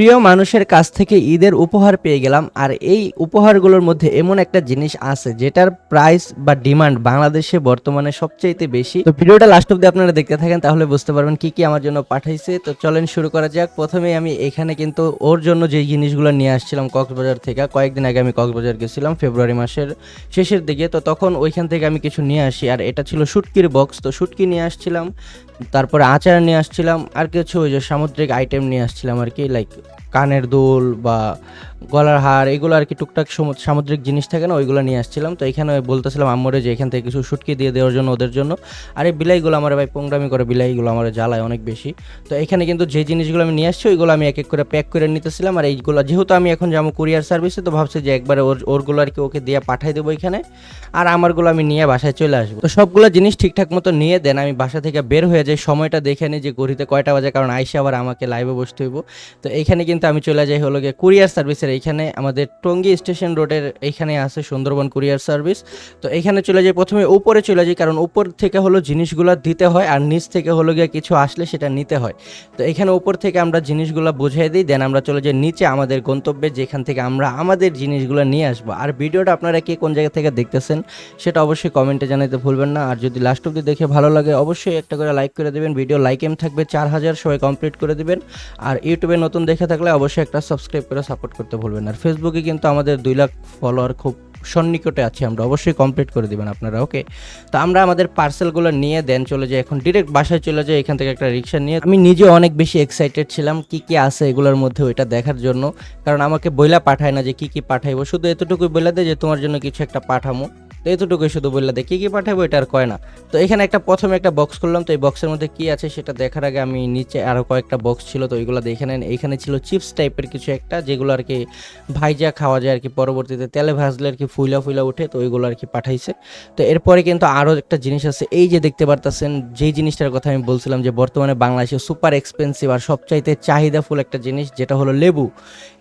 প্রিয় মানুষের কাছ থেকে ঈদের উপহার পেয়ে গেলাম, আর এই উপহারগুলোর মধ্যে এমন একটা জিনিস আছে যেটার প্রাইস বা ডিমান্ড বাংলাদেশে বর্তমানে সবচাইতে বেশি। তো ভিডিওটা লাস্ট অব্দি আপনারা দেখতে থাকেন, তাহলে বুঝতে পারবেন কি কি আমার জন্য পাঠাইছে। তো চলেন শুরু করা যাক। প্রথমে আমি এখানে কিন্তু ওর জন্য যে জিনিসগুলো নিয়ে আসছিলাম কক্সবাজার থেকে, কয়েকদিন আগে আমি কক্সবাজার গেছিলাম, ফেব্রুয়ারি মাসের শেষের দিকে। তো তখন ওইখান থেকে আমি কিছু নিয়ে আসি, আর এটা ছিল শুটকির বক্স তো শুটকি নিয়ে আসছিলাম, তারপরে আচার নিয়ে আসছিলাম, আর কিছু ওই যে সামুদ্রিক আইটেম নিয়ে আসছিলাম আর কি লাইক কানের দুল বা গলার হার, এগুলো আর কি টুকটাক সমু- সামুদ্রিক জিনিস থাকে না, ওইগুলো নিয়ে আসছিলাম। তো এখানে বলতেছিলাম আম্মরে যে এখান থেকে কিছু শুটকি দিয়ে দেওয়ার জন্য ওদের জন্য। আর এই বিলাইগুলো আমার ভাই পোংরামি করে, বিলাইগুলো আমার জ্বালায় অনেক বেশি। তো এখানে কিন্তু যে জিনিসগুলো আমি নিয়ে আসছি, ওইগুলো আমি এক এক করে প্যাক করে নিতেছিলাম। আর এইগুলো, যেহেতু আমি এখন যাব কুরিয়ার সার্ভিসে, তো ভাবছি যে একবারে ওর ওরগুলো আর কি ওকে দিয়ে পাঠাই দেবো এখানে। আর আমারগুলো আমি নিয়ে বাসায় চলে আসব। তো সবগুলো জিনিস ঠিকঠাক মতো নিয়ে দেন, আমি বাসা থেকে বের হয়ে যাই। সময়টা দেখে নিই যে ঘড়িতে কয়টা বাজে, কারণ আইসে আবার আমাকে লাইভে বসতে হইব। তো এখানে কিন্তু আমি চলে যাই হলো গিয়ে কুরিয়ার সার্ভিসের এইখানে আমাদের টঙ্গী স্টেশন রোডের এইখানে আছে সুন্দরবন কুরিয়ার সার্ভিস। তো এখানে চলে যাই, প্রথমে উপরে চলে যাই, কারণ উপর থেকে হলো জিনিসগুলো দিতে হয় আর নিচ থেকে হলো গিয়ে কিছু আসলে সেটা নিতে হয়। তো এখানে উপর থেকে আমরা জিনিসগুলো বুঝিয়ে দিই দেন আমরা চলে যাই নিচে আমাদের গন্তব্যে, যেখান থেকে আমরা আমাদের জিনিসগুলো নিয়ে আসব। আর ভিডিওটা আপনারা কে কোন জায়গা থেকে দেখতেছেন সেটা অবশ্যই কমেন্টে জানাতে ভুলবেন না। আর যদি লাস্ট অব্দি দেখে ভালো লাগে, অবশ্যই একটা করে লাইক করে দেবেন। ভিডিও লাইক এম থাকবে, চার হাজার সবাই কমপ্লিট করে দিবেন। আর ইউটিউবে নতুন দেখে থাকলে অবশ্যই একটা সাবস্ক্রাইব করে সাপোর্ট করতে ভুলবেন। আর ফেসবুকে কিন্তু আমাদের দুই লাখ ফলোয়ার খুব সন্নিকটে আছে, আমরা অবশ্যই কমপ্লিট করে দেবেন আপনারা ওকে তো আমরা আমাদের পার্সেলগুলো নিয়ে দেন চলে যাই। এখন ডিরেক্ট বাসায় চলে যাই, এখান থেকে একটা রিক্সা নিয়ে। আমি নিজে অনেক বেশি এক্সাইটেড ছিলাম কি কি আছে এগুলোর মধ্যে ওইটা দেখার জন্য। কারণ আমাকে বইলা পাঠায় না যে কি কি পাঠাইবো। শুধু এতটুকুই বলে দেয় যে তোমার জন্য কিছু একটা পাঠামো। তো এতটুকুই শুধু বললে দেয় কী কী পাঠাবো এটা আর কয় না। তো এখানে একটা প্রথমে একটা বক্স করলাম তো এই বক্সের মধ্যে কি আছে সেটা দেখার আগে আমি নিচে আরও কয়েকটা বক্স ছিল, তো ওইগুলো দেখে নেন। এইখানে ছিল চিপস টাইপের কিছু একটা, যেগুলো আর কি ভাইজা খাওয়া যায় আর কি পরবর্তীতে, তেলে ভাজলে আর কি ফুইলা ফুইলা উঠে তো ওইগুলো আর কি পাঠাইছে। তো এরপরে কিন্তু আরও একটা জিনিস আছে, এই যে দেখতে পারতেছেন, যেই জিনিসটার কথা আমি বলছিলাম যে বর্তমানে বাংলাদেশে সুপার এক্সপেন্সিভ আর সবচাইতে চাহিদাফুল একটা জিনিস, যেটা হলো লেবু।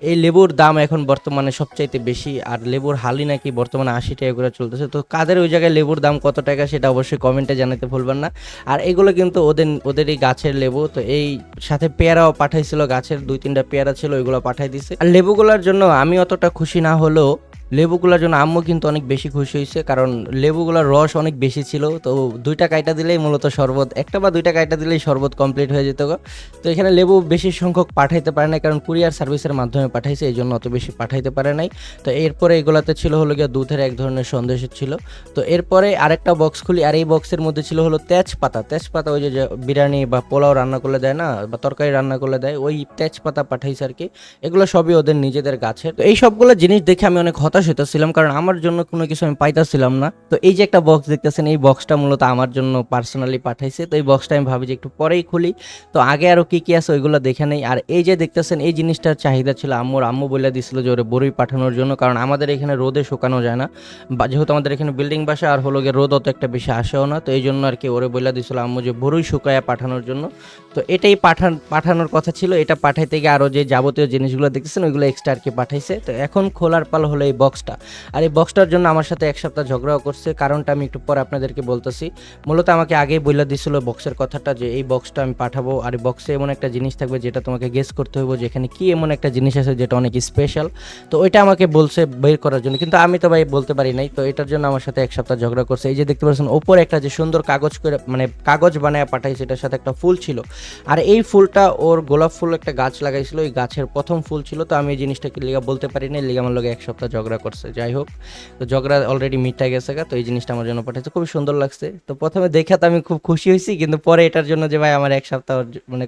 এই লেবুর দাম এখন বর্তমানে সবচাইতে বেশি, আর লেবুর হালি নাকি বর্তমানে আশি টাকা করে চলতেছে তো কাদের ওই জায়গায় লেবুর দাম কত টাকা সেটা অবশ্যই কমেন্টে জানাতে ভুলবেন না। আর এগুলো কিন্তু ওদের ওদেরই গাছের লেবু, তো এই সাথে পেয়ারাও পাঠাইছিল গাছের, দুই তিনটা পেয়ারা ছিল, ওইগুলো পাঠাই দিছে। আর লেবুগুলোর জন্য আমি অতটা খুশি না হলেও লেবুগুলোর জন্য আম্মু কিন্তু অনেক বেশি খুশি হয়েছে, কারণ লেবুগুলোর রস অনেক বেশি ছিল। তো দুইটা কাইটা দিলেই মূলত শরবত, একটা বা দুইটা কাইটা দিলেই শরবত কমপ্লিট হয়ে যেত। তো এখানে লেবু বেশি সংখ্যক পাঠাইতে পারে নাই, কারণ কুরিয়ার সার্ভিসের মাধ্যমে পাঠাইছে, এই জন্য অত বেশি পাঠাইতে পারে নাই। তো এরপরে এগুলাতে ছিল হলো গিয়ে দুধের এক ধরনের সন্দেশ ছিল। তো এরপরে আরেকটা বক্স খুলি, আর এই বক্সের মধ্যে ছিল হলো তেজপাতা। তেজপাতা ওই যে বিরিয়ানি বা পোলাও রান্না করলে দেয় না, বা তরকারি রান্না করলে দেয়, ওই তেজপাতা পাঠাইছে আর কি। এগুলো সবই ওদের নিজেদের গাছের। তো এই সবগুলো জিনিস দেখে আমি অনেক হতাশ হইতেছিলাম, কারণ আমার জন্য কোনো কিছু আমি পাইতাছিলাম না। তো এই যে একটা বক্স দেখতেছেন, এই বক্সটা মূলত আমার জন্য পার্সোনালি পাঠাইছে। তো এই বক্সটা আমি ভাবি যে একটু পরেই খুলি। তো আগে আরও কী কী আছে ওইগুলো দেখে নেই। আর এই যে দেখতেছেন, এই জিনিসটার চাহিদা ছিল আম্মুর। আম্মু বলে দিছিল যে ওরে বড়ই পাঠানোর জন্য, কারণ আমাদের এখানে রোদে শুকানো যায় না। বা যেহেতু আমাদের এখানে বিল্ডিং বাসা, আর হলো গিয়ে রোদ অত একটা বেশি আসেও না। তো এই জন্য আর কি ওরে বলে দিছিল আম্মু যে বড়ই শুকায়া পাঠানোর জন্য। তো এটাই পাঠান, পাঠানোর কথা ছিল। এটা পাঠাইতে গিয়ে আরও যে যাবতীয় জিনিসগুলো দেখতেছেন, ওইগুলো এক্সট্রা আর কি পাঠাইছে। তো এখন খোলার পাল হলো এই বক্সটা। আর এই বক্সটার জন্য আমার সাথে এক সপ্তাহ ঝগড়াও করছে। কারণটা আমি একটু পরে আপনাদেরকে বলতেছি। মূলত আমাকে আগেই বলে দিছিল বক্সের কথাটা যে এই বক্সটা আমি পাঠাবো। আর বক্সে এমন একটা জিনিস থাকবে যেটা তোমাকে গেস করতে হবে যে এখানে কি এমন একটা জিনিস আছে যেটা অনেক স্পেশাল তো ওইটা আমাকে বলছে বের করার জন্য। কিন্তু আমি তো ভাই বলতে পারি নাই। তো এটার জন্য আমার সাথে এক সপ্তাহ ঝগড়া করছে। এই যে দেখতে পাচ্ছেন, ওপরে একটা যে সুন্দর কাগজ করে মানে কাগজ বানায় পাঠাইছে, এটার সাথে একটা ফুল ছিল। আর এই ফুলটা ওর গোলাপ ফুল একটা গাছ লাগাইছিল। ওই গাছের প্রথম ফুল ছিল। তো আমি এই জিনিসটাকে লিগা বলতে পারি না লিগা আমার লগে এক সপ্তাহ ঝগড়া করছে, যাই হোক। তো ঝগড়া অলরেডি মিটটা গেছে তো এই জিনিসটা আমার জন্য পাঠাইছে, খুবই সুন্দর লাগছে। তো প্রথমে দেখে তো আমি খুব খুশি হয়েছি, কিন্তু পরে এটার জন্য যে ভাই আমার এক সপ্তাহ মানে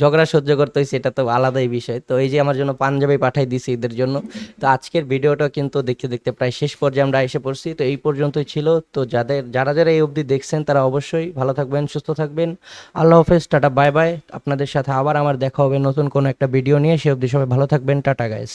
ঝগড়া সহ্য করতে হয়েছে, এটা তো আলাদাই বিষয়। তো এই যে আমার জন্য পাঞ্জাবি পাঠাই দিছে এদের জন্য, তো আজকের ভিডিওটা কিন্তু দেখতে দেখতে প্রায় শেষ পর্যায়ে আমরা এসে পড়ছি। তো এই পর্যন্তই ছিল। তো যাদের, যারা যারা এই অবধি দেখছেন, তারা অবশ্যই ভালো থাকবেন, সুস্থ থাকবেন। আল্লাহ হাফেজ, টাটা, বাই বাই। আপনাদের সাথে আবার আমার দেখা হবে নতুন কোনো একটা ভিডিও নিয়ে। সে অবধি সবাই ভালো থাকবেন। Tata guys